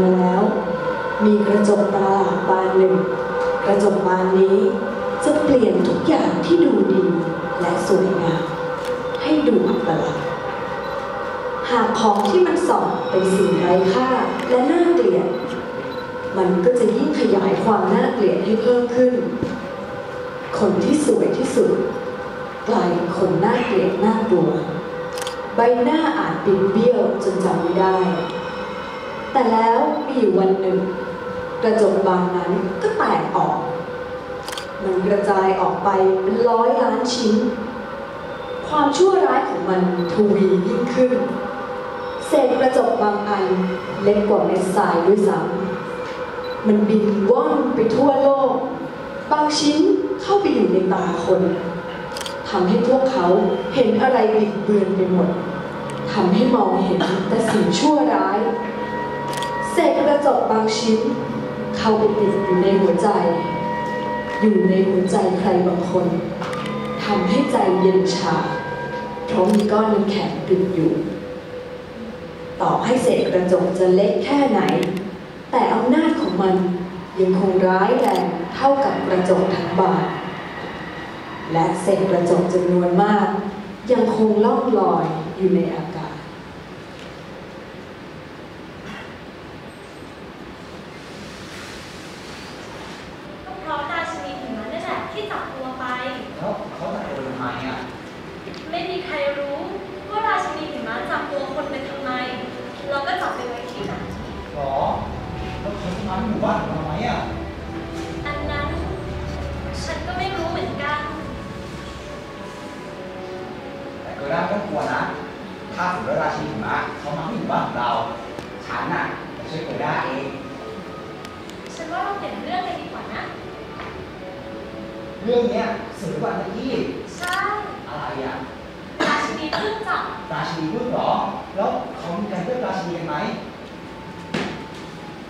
มาแล้ว มีกระจกประหลาดบานหนึ่ง กระจกบานนี้จะเปลี่ยนทุกอย่างที่ดูดีและสวยงามให้ดูอัปลักษณ์หากของที่มันส่องเป็นสิ่งไร้ค่าและน่าเกลียด มันก็จะยิ่งขยายความน่าเกลียดให้เพิ่มขึ้น คนที่สวยที่สุด กลายเป็นคนน่าเกลียดน่ากลัว ใบหน้าอาจบิดเบี้ยวจนจำไม่ได้ แต่แล้วมีอยู่วันหนึ่ง กระจกบานนั้นก็แตกออก มันกระจายออกไปเป็นร้อยล้านชิ้น ความชั่วร้ายของมันทวียิ่งขึ้น เศษกระจกบางอันเล็กกว่าเม็ดทรายด้วยซ้ำมันบินว่อนไปทั่วโลก บางชิ้นเข้าไปอยู่ในตาคนทำให้พวกเขาเห็นอะไรบิดเบือนไปหมดทำให้มองเห็นแต่สิ่งชั่วร้าย เศษกระจกบางชิ้น เข้าไปติดอยู่ในหัวใจ อยู่ในหัวใจใครบางคนทำให้ใจเย็นชาเพราะมีก้อนน้ำแข็งติดอยู่ ต่อให้เศษกระจกจะเล็กแค่ไหน แต่อำนาจของมันยังคงร้ายแรงเท่ากับกระจกทั้งบานและเศษกระจกจำนวนมาก ยังคงล่องลอยอยู่ในอากาศ ก็เพราะราชินีหิมะนั่นแหละที่จับตัวไป แล้วเขาจะโดนทำไมอะ ไม่มีใครรู้ว่าราชินีหิมะจับตัวคนไปทำไม เราก็จับไปไว้ที่ไหน หรอ แล้วเขาจะมาที่หมู่บ้านของเราทำไมอะ อันนั้น ฉันก็ไม่รู้เหมือนกัน แต่เกิดได้ไม่ต้องกลัวนะ ถ้าสมมติว่าราชินีหิมะเขามาที่หมู่บ้านของเรา ฉันน่ะจะช่วยเกิดได้เองฉันว่าเราเปลี่ยนเรื่องกันดีกว่านะ เรื่องเนี้ยสื่อวันที่ ใช่ อะไรอะ ราชินีเพิ่งจับราชินีพึ่งเหรอ แล้วเขามีการเลือกราชินีกันไหม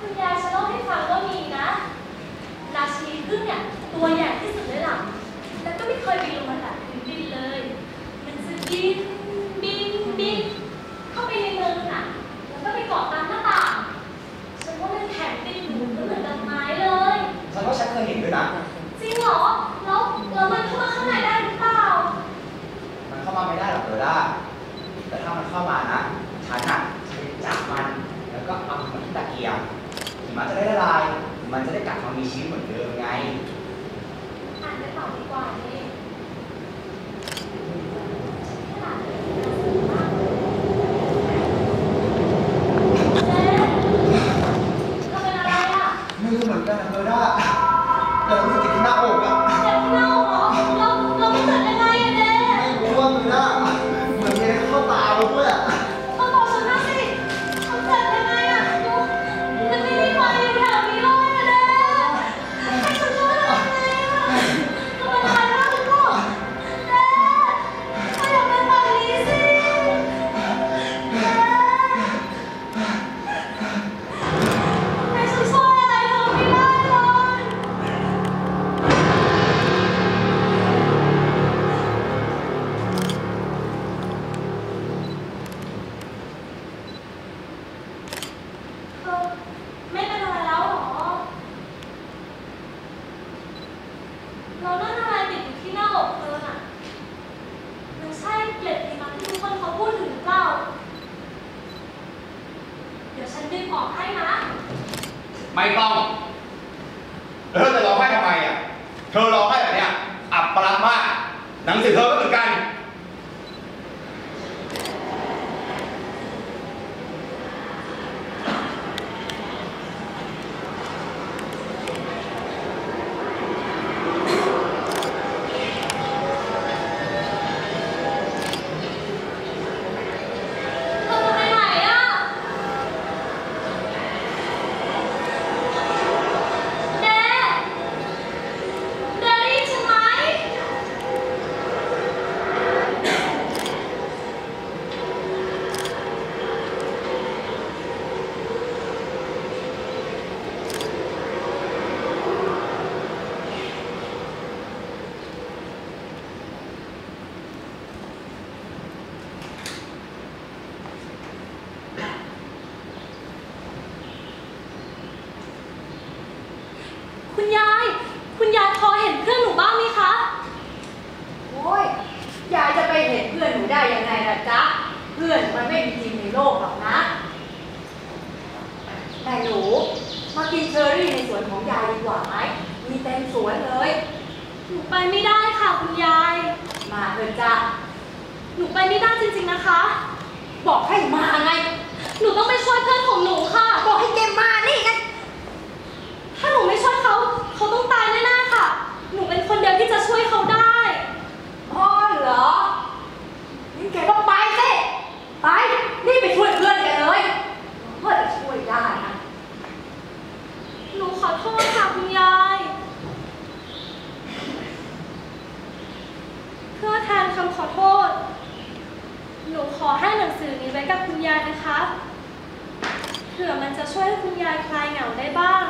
คุณยายฉันเล่าให้ฟังว่ามีนะ ราชินีพึ่งเนี่ยตัวใหญ่ที่สุดเลยล่ะแล้วก็ไม่เคยบินลงมาจากพื้นดินเลยมันจะ บินบินบินเข้าไปในเมืองน่ะ แล้วก็ไปเกาะตามหน้าต่างฉันว่ามันแข็งติดอยู่ก็เหมือนดอกไม้เลย ฉันว่าฉันเคยเห็นด้วยนะ จริงเหรอ แล้วแล้วมันเข้ามาข้างในได้หรือเปล่า มันเข้ามาไม่ได้หรอกเกิดได้แต่ถ้ามันเข้ามานะ ฉันน่ะจะไปจับมัน แล้วก็เอามันที่ตะเกียงหิมะจะได้ละลาย มันจะได้กลับมามีชีวิตเหมือนเดิมไง อ่านไปต่อดีกว่า เธอร้องไห้แบบเนี้ยอับปลักษณ์มาก หนังสือเธอก็ คุณยาย คุณยายพอเห็นเพื่อนหนูบ้างไหมคะ โอ้ยยายจะไปเห็นเพื่อนหนูได้ยังไงล่ะจ๊ะ เพื่อนมันไม่มีจริงในโลกหรอกนะแต่หนูมากินเชอรี่ในสวนของยายดีกว่าไหมมีเต็มสวนเลย หนูไปไม่ได้ค่ะคุณยาย มาเถอะจ๊ะหนูไปไม่ได้จริงๆนะคะ ขอให้หนังสือนี้ไว้กับคุณยายนะคะ เผื่อมันจะช่วยให้คุณยายคลายเหงาได้บ้าง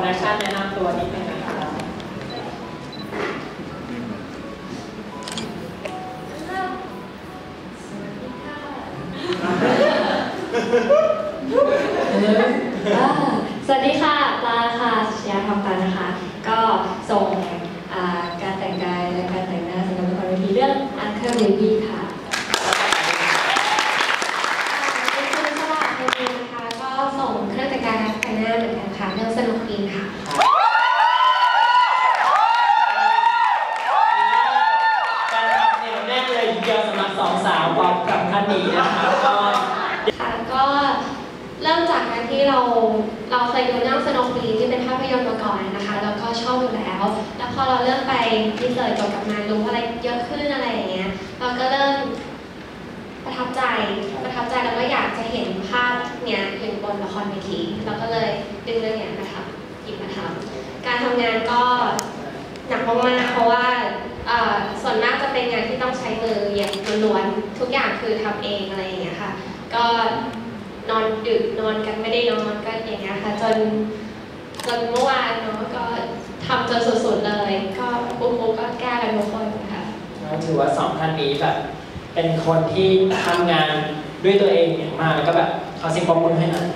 องโปรดักชันแนะนำตัวนิดนึงนะคะ อ่าสวัสดีค่ะปลาค่ะชยาทองตันนะคะ ก็ส่งอ่าการแต่งกายและการแต่งหน้าสำหรับละครเวทีเรื่อง Uncle Baby ค่ะเป็นคุณสวัสดิ์คนนึงนะคะ ก็ส่งเครื่องแต่งกายและแต่งหน้าเหมือนกันค่ะเรื่องสนุกดีค่ะ การรับเหนียวแน่นเลยทีเดียวสำหรับสองสาวพร้อมกับท่านนี้นะคะก็ ค่ะก็เริ่มจากการที่เราเราเคยดูเรื่องสโนว์ปีที่เป็นภาพยนตร์มาก่อนนะคะ แล้วก็ชอบอยู่แล้ว แล้วพอเราเริ่มไปรีเสิร์ชเกี่ยวกับงานรู้อะไรเยอะขึ้นอะไรอย่างเงี้ย เราก็เริ่มประทับ ใจประทับใจแล้วก็อยากจะเห็นภาพเนี้ยอยู่บนละครเวทีเราก็เลยดึงเรื่องเนี้ยมาทำหยิบมาทำการทำงานก็หนักมากๆเพราะว่าส่วนมากจะเป็นงานที่ต้องใช้มืออย่างล้วนๆทุกอย่างคือทำเองอะไรอย่างเงี้ยค่ะ ก็นอนดึกนอนกันไม่ได้นอนก็อย่างเงี้ยค่ะจนจนเมื่อวานเนาะก็ทำจนสุดๆเลย ก็ปุ๊บก็แก้กันทุกคนค่ะถือว่าสองท่านนี้แบบ เป็นคนที่ทำงานด้วยตัวเองอย่างมากแล้วก็แบบขอเสิ่งปรบมือให้หน่อย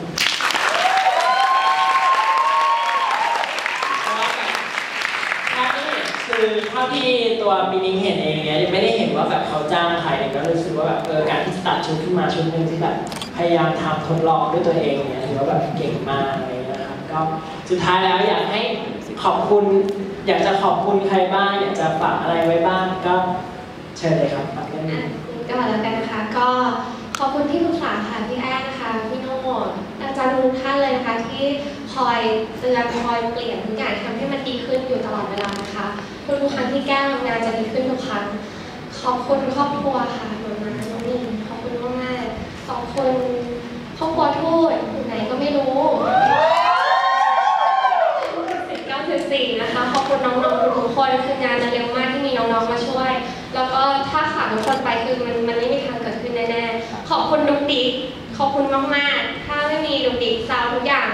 ภาพนี้คือเท่าที่ตัวปีนิงเห็นเองเนี้ยยังไม่ได้เห็นว่าแบบเขาจ้างใครเลยก็รู้สึกว่าแบบเออการที่ตัดชุดขึ้นมาชุดหนึ่งที่แบบพยายามทำทดลองด้วยตัวเองเนี่ยถือว่าแบบเก่งมากเลยนะครับก็สุดท้ายแล้วอยากให้ขอบคุณ อยากจะขอบคุณใครบ้างอยากจะฝากอะไรไว้บ้างก็เชิญเลยครับฝากเรื่องนี้ ก็แล้วกันนะคะ ก็ขอบคุณที่ปรึกษาค่ะพี่แอ้นะคะพี่โน่อาจารย์ทุกท่านเลยนะคะที่คอยเตือนคอยเปลี่ยนทุกอย่างทำให้มันดีขึ้นอยู่ตลอดเวลานะคะทุกครั้งที่แก้ทำงานจะดีขึ้นทุกครั้งขอบคุณครอบครัวค่ะหนูนาน้องนิ่ขอบคุณมากๆขอบคุณครอบครัวทูตอยู่ไหนก็ไม่รู้สิบเก้าสิบสี่นะคะขอบคุณน้องๆทุกๆคนคืองานจะเร็วมากที่มีน้องๆมาช่วย แล้วก็ถ้าขาดทุกคนไปคือมันมันไม่มีทางเกิดขึ้นแน่ๆ ขอบคุณดุกดิกขอบคุณมากๆ ถ้าไม่มีดุกดิกซาวทุกอย่าง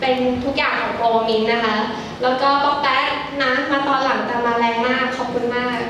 เป็น ทุกอย่างของโปรมินนะคะ แล้วก็ป๊อกแป๊กนะมาตอนหลังแต่มาแรงมากขอบคุณมาก